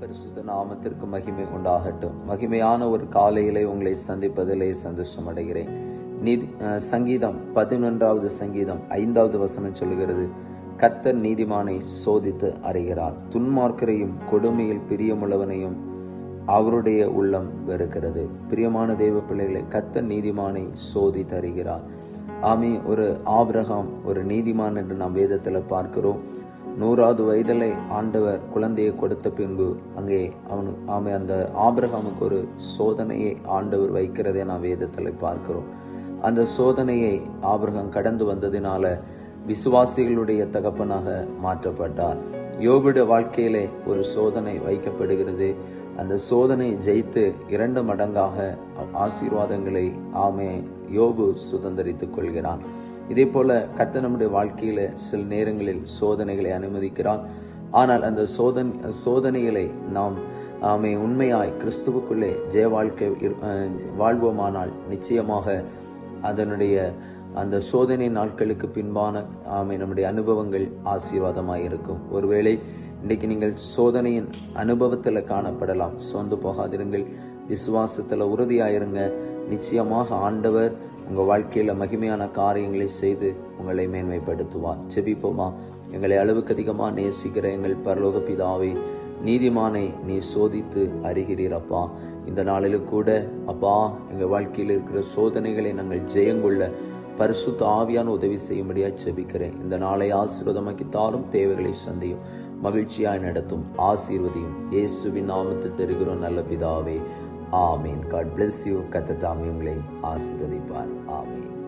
பரிசுத்த நாமத்திற்கு மகிமை உண்டாகட்டும். மகிமையான ஒரு காலையிலே உங்களை சந்திப்பதிலே சந்தோஷம் அடைகிறேன். நீதி சங்கீதம் பதினொன்றாவது சங்கீதம் ஐந்தாவது வசனம் சொல்கிறது கத்தர் நீதிமானை சோதித்து அறிகிறார். துன்மார்க்கரையும் கொடுமையில் பிரியமுள்ளவனையும் அவருடைய உள்ளம் வெறுக்கிறது. பிரியமான தெய்வ பிள்ளைகளை கத்தர் நீதிமானை சோதித்து அறிகிறார் ஆமி ஒரு ஆபிரகாம் ஒரு நீதிமான் என்று நாம் வேதத்தில் பார்க்கிறோம். நூறாவது வயதிலே ஆண்டவர் குழந்தையை கொடுத்த பின்பு அங்கே அவனு ஆமை அந்த ஆபிரகாமுக்கு ஒரு சோதனையை ஆண்டவர் வைக்கிறதை நாம் வேதத்தில் பார்க்கிறோம். அந்த சோதனையை ஆபிரகாம் கடந்து வந்ததினால விசுவாசிகளுடைய தகப்பனாக மாற்றப்பட்டார். யோபிட வாழ்க்கையிலே ஒரு சோதனை வைக்கப்படுகிறது. அந்த சோதனை ஜெயித்து இரண்டு மடங்காக ஆசீர்வாதங்களை ஆமே யோபு சுதந்திரித்துக் கொள்கிறான். இதே போல கத்த நம்முடைய வாழ்க்கையில சில நேரங்களில் சோதனைகளை அனுமதிக்கிறான் ஆனால் அந்த சோதனை சோதனைகளை நாம் ஆமை உண்மையாய் கிறிஸ்துவுக்குள்ளே ஜெய வாழ்க்கை வாழ்வோமானால் நிச்சயமாக அதனுடைய அந்த சோதனை நாட்களுக்கு பின்பான ஆமை நம்முடைய அனுபவங்கள் ஆசீர்வாதமாக இருக்கும். ஒருவேளை இன்றைக்கு நீங்கள் சோதனையின் அனுபவத்தில் காணப்படலாம். சோர்ந்து போகாதிருங்கள். விசுவாசத்தில் உறுதியாயிருங்க. நிச்சயமாக ஆண்டவர் உங்கள் வாழ்க்கையில் மகிமையான காரியங்களை செய்து உங்களை மேன்மைப்படுத்துவார். செபிப்போமா எங்களை அளவுக்கு அதிகமாக நேசிக்கிற எங்கள் பரலோக பிதாவை நீதிமானை நீ சோதித்து அறிகிறீரப்பா. இந்த நாளிலும் கூட அப்பா எங்கள் வாழ்க்கையில் இருக்கிற சோதனைகளை நாங்கள் ஜெயங்கொள்ள பரிசுத்த ஆவியான உதவி செய்யும்படியா செபிக்கிறேன் இந்த நாளை ஆசீர்வாதமாக்கி தாரும் தேவைகளை சந்தியும் மகிழ்ச்சியாய் நடத்தும் ஆசீர்வதியும். இயேசுவின் நாமத்தை தருகிறோம் நல்ல பிதாவே. ஆமீன். காட் பிளஸ் யூ கத்த தாமி உங்களை ஆசீர்வதிப்பார். ஆமீன்.